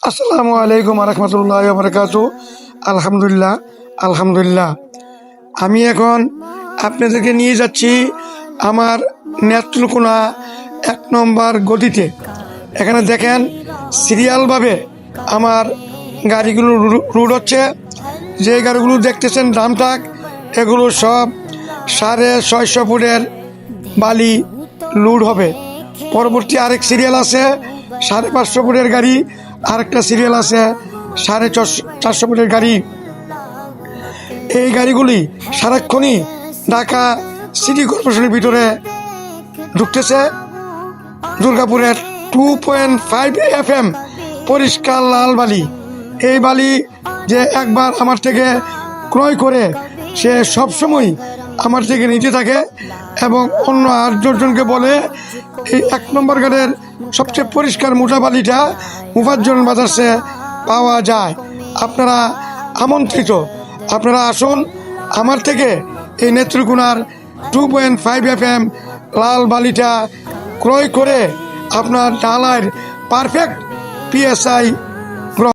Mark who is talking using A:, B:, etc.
A: আসসালামু আলাইকুম রহমতুল্লাহ বরকাত আলহামদুলিল্লাহ আলহামদুলিল্লাহ। আমি এখন আপনাদেরকে নিয়ে যাচ্ছি আমার নেত্রকোনা এক নম্বর গতিতে এখানে দেখেন সিরিয়ালভাবে আমার গাড়িগুলো রুট হচ্ছে। যে গাড়িগুলো দেখতেছেন ড্রামটাক এগুলো সব সাড়ে ছয়শো ফুটের বালি লোড হবে। পরবর্তী আরেক সিরিয়াল আছে, সাড়ে পাঁচশো ফুটের গাড়ি আরেকটা সিরিয়াল আছে, সাড়ে চারশো ফুটের গাড়ি। এই গাড়িগুলি সারাক্ষণই ঢাকা সিটি কর্পোরেশনের ভিতরে ঢুকতেছে। দুর্গাপুরের two point five F M পরিষ্কার লাল বালি। এই বালি যে একবার আমার থেকে ক্রয় করে, সে সবসময় আমার থেকে নিতে থাকে এবং অন্য আটজনকে বলে এই এক নম্বর গাড়ির সবচেয়ে পরিষ্কার মোটা বালিটা মুফাজ্জন বাজারসে পাওয়া যায়। আপনারা আমন্ত্রিত। আপনারা আসুন আমার থেকে এই নেত্রকোনার two point five F M লাল বালিটা ক্রয় করে আপনার ডালার পারফেক্ট পিএসআই